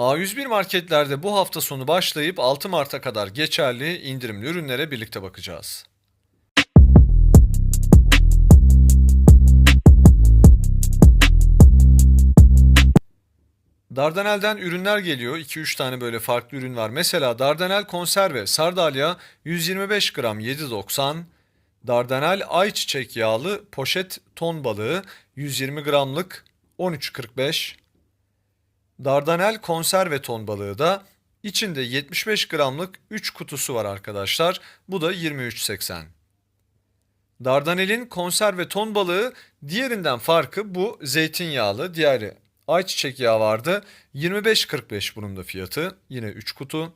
A101 marketlerde bu hafta sonu başlayıp 6 Mart'a kadar geçerli indirimli ürünlere birlikte bakacağız. Dardanel'den ürünler geliyor. 2-3 tane böyle farklı ürün var. Mesela Dardanel konserve sardalya 125 gram 7.90. Dardanel ayçiçek yağlı poşet ton balığı 120 gramlık 13.45. Dardanel konserve ton balığı da içinde 75 gramlık 3 kutusu var arkadaşlar. Bu da 23.80. Dardanel'in konserve ton balığı diğerinden farkı bu zeytinyağlı. Diğeri ayçiçek yağı vardı. 25.45 bunun da fiyatı. Yine 3 kutu.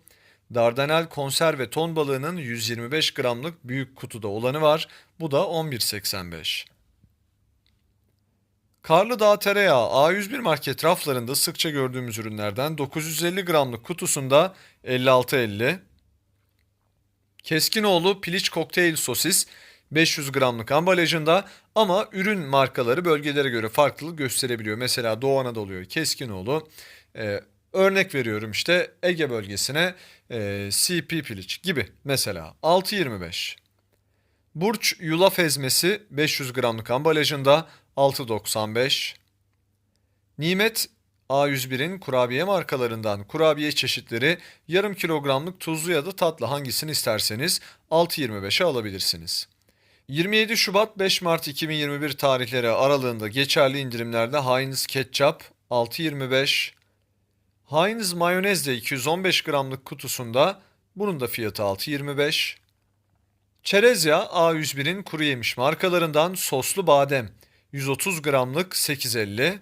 Dardanel konserve ton balığının 125 gramlık büyük kutuda olanı var. Bu da 11.85. Karlıdağ tereyağı A101 market raflarında sıkça gördüğümüz ürünlerden 950 gramlık kutusunda 56.50. Keskinoğlu piliç kokteyl sosis 500 gramlık ambalajında ama ürün markaları bölgelere göre farklılık gösterebiliyor. Mesela Doğu Anadolu'ya Keskinoğlu, e, örnek veriyorum işte Ege bölgesine e, CP piliç gibi mesela 6.25. Burç yulaf ezmesi 500 gramlık ambalajında 6.95. Nimet A101'in kurabiye markalarından kurabiye çeşitleri yarım kilogramlık tuzlu ya da tatlı hangisini isterseniz 6.25'e alabilirsiniz. 27 Şubat 5 Mart 2021 tarihleri aralığında geçerli indirimlerde Heinz Ketçap 6.25, Heinz mayonez de 215 gramlık kutusunda bunun da fiyatı 6.25. Çerez yağı A101'in kuru yemiş markalarından soslu badem 130 gramlık 8.50.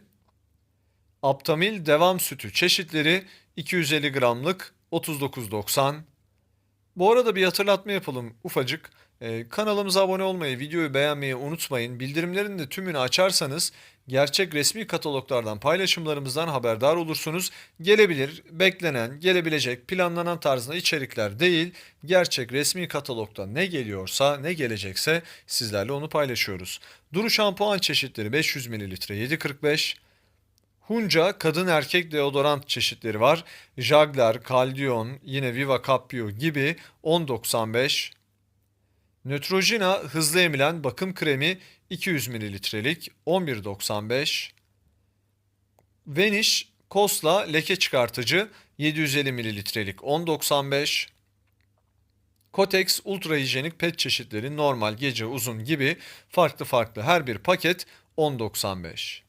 Aptamil devam sütü çeşitleri 250 gramlık 39.90. Bu arada bir hatırlatma yapalım ufacık. Ee, kanalımıza abone olmayı, videoyu beğenmeyi unutmayın. Bildirimlerin de tümünü açarsanız gerçek resmi kataloglardan paylaşımlarımızdan haberdar olursunuz. Gelebilir, beklenen, gelebilecek, planlanan tarzında içerikler değil, gerçek resmi katalogda ne geliyorsa, ne gelecekse sizlerle onu paylaşıyoruz. Duru şampuan çeşitleri 500 ml 7.45 Hunca kadın erkek deodorant çeşitleri var. Jagler, Caldion, yine Viva Capio gibi 10.95. Neutrogena hızlı emilen bakım kremi 200 mililitrelik 11.95. Vanish Kosla leke çıkartıcı 750 mililitrelik 10.95. Kotex ultra hijyenik pet çeşitleri normal, gece, uzun gibi farklı farklı her bir paket 10.95.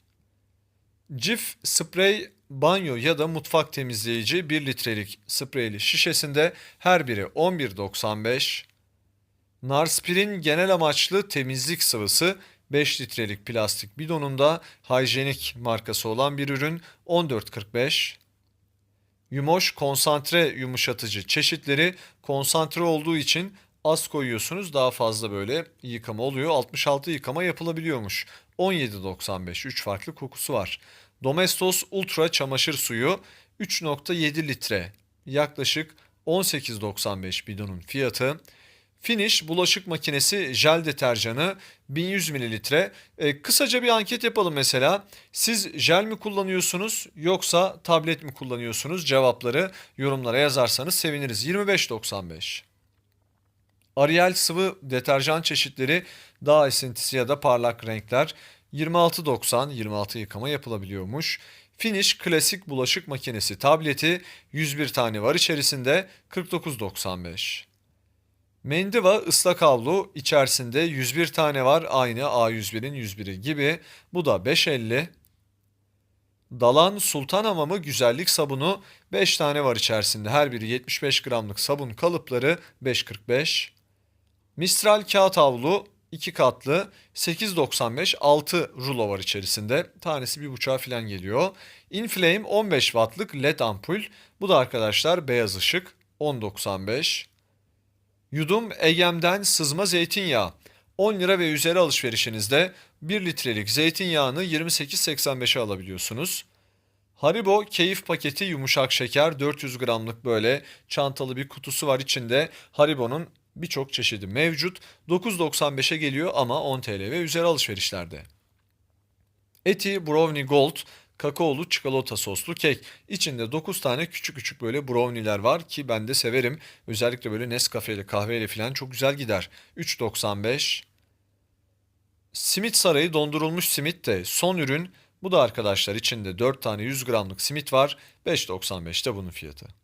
Cif sprey banyo ya da mutfak temizleyici 1 litrelik spreyli şişesinde her biri 11.95. Narspirin genel amaçlı temizlik sıvısı 5 litrelik plastik bidonunda hijyenik markası olan bir ürün 14.45. Yumoş konsantre yumuşatıcı çeşitleri konsantre olduğu için az koyuyorsunuz daha fazla böyle yıkama oluyor. 66 yıkama yapılabiliyormuş. 17.95 3 farklı kokusu var. Domestos Ultra çamaşır suyu 3.7 litre yaklaşık 18.95 bidonun fiyatı. Finish bulaşık makinesi jel deterjanı 1100 mililitre. E, kısaca bir anket yapalım mesela. Siz jel mi kullanıyorsunuz yoksa tablet mi kullanıyorsunuz? Cevapları yorumlara yazarsanız seviniriz. 25.95. Ariel sıvı deterjan çeşitleri daha esintisi ya da parlak renkler 26.90 26 yıkama yapılabiliyormuş. Finish klasik bulaşık makinesi tableti 101 tane var içerisinde 49.95. Mendiva ıslak havlu içerisinde 101 tane var aynı A101'in 101'i gibi bu da 5.50. Dalan Sultan Hamamı güzellik sabunu 5 tane var içerisinde her biri 75 gramlık sabun kalıpları 5.45. Mistral kağıt havlu 2 katlı 8.95 6 rulo var içerisinde. Tanesi 1.5'a falan geliyor. Inflame 15 wattlık led ampul. Bu da arkadaşlar beyaz ışık 10.95. Yudum Egem'den sızma zeytinyağı. 10 lira ve üzeri alışverişinizde 1 litrelik zeytinyağını 28.85'e alabiliyorsunuz. Haribo keyif paketi yumuşak şeker 400 gramlık böyle çantalı bir kutusu var içinde. Haribo'nun birçok çeşidi mevcut. 9.95'e geliyor ama 10 TL ve üzeri alışverişlerde. Eti Brownie Gold kakaolu çikolata soslu kek. İçinde 9 tane küçük küçük böyle brownie'ler var ki ben de severim. Özellikle böyle Nescafe ile kahveyle falan çok güzel gider. 3.95 Simit Sarayı dondurulmuş simit de son ürün. Bu da arkadaşlar içinde 4 tane 100 gramlık simit var. 5.95'te bunun fiyatı.